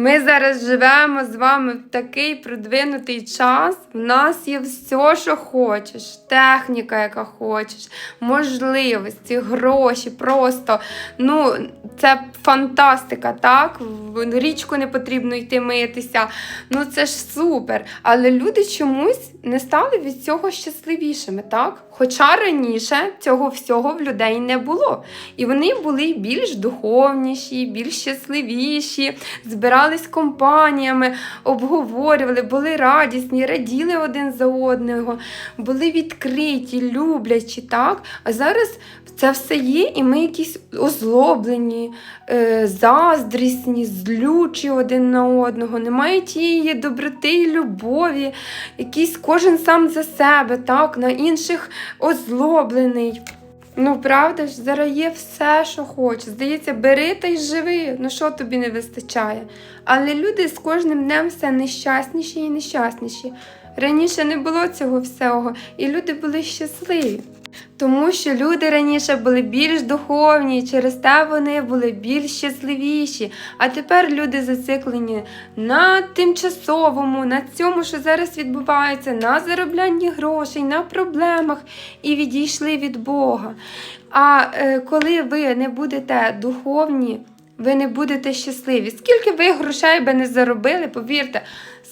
Ми зараз живемо з вами в такий продвинутий час. В нас є все, що хочеш, техніка, яка хочеш, можливості, гроші. Просто ну, це фантастика, так? В річку не потрібно йти митися. Ну це ж супер. Але люди чомусь не стали від цього щасливішими, так? Хоча раніше цього всього в людей не було. І вони були більш духовніші, більш щасливіші, збирались компаніями, обговорювали, були радісні, раділи один за одного, були відкриті, люблячі, так? А зараз це все є, і ми якісь озлоблені, е, заздрісні, злючі один на одного. Немає тієї доброти і любові, якийсь кожен сам за себе, так, на інших озлоблений. Ну, правда ж, зараз є все, що хочеш. Здається, бери та й живи. Ну що тобі не вистачає? Але люди з кожним днем все нещасніші і нещасніші. Раніше не було цього всього, і люди були щасливі. Тому що люди раніше були більш духовні, через те вони були більш щасливіші. А тепер люди зациклені на тимчасовому, на цьому, що зараз відбувається, на зароблянні грошей, на проблемах і відійшли від Бога. А е, коли ви не будете духовні, ви не будете щасливі. Скільки ви грошей би не заробили, повірте,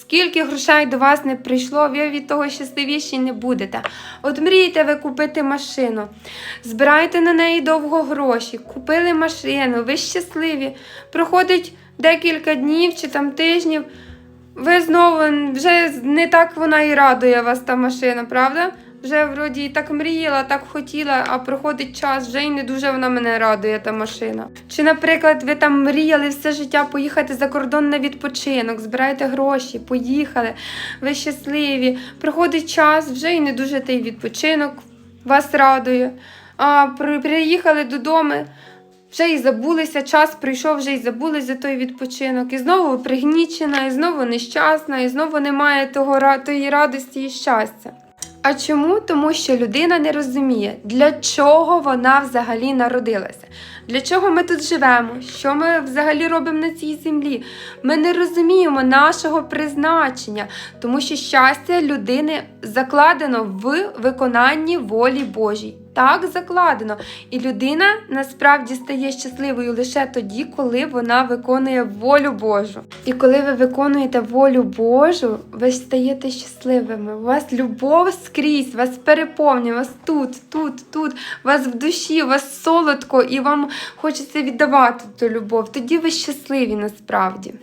скільки грошей до вас не прийшло, ви від того щасливіші не будете. От мрієте ви купити машину, збираєте на неї довго гроші, купили машину, ви щасливі. Проходить декілька днів чи там тижнів. Ви знову вже не так вона і радує вас та машина, правда? Вже вроді і так мріяла, так хотіла, а проходить час, вже й не дуже вона мене радує, та машина. Чи, наприклад, ви там мріяли все життя поїхати за кордон на відпочинок, збираєте гроші, поїхали, ви щасливі. Проходить час, вже й не дуже той відпочинок вас радує. А приїхали додому. Вже й забулися, час прийшов, вже й забулись за той відпочинок. І знову пригнічена, і знову нещасна, і знову немає того, тої радості і щастя. А чому? Тому що людина не розуміє, для чого вона взагалі народилася, для чого ми тут живемо, що ми взагалі робимо на цій землі. Ми не розуміємо нашого призначення, тому що щастя людини закладено в виконанні волі Божій. Так закладено. І людина насправді стає щасливою лише тоді, коли вона виконує волю Божу. І коли ви виконуєте волю Божу, ви стаєте щасливими. У вас любов скрізь, вас переповнює, вас тут, тут, тут, вас в душі, вас солодко, і вам хочеться віддавати ту любов. Тоді ви щасливі насправді.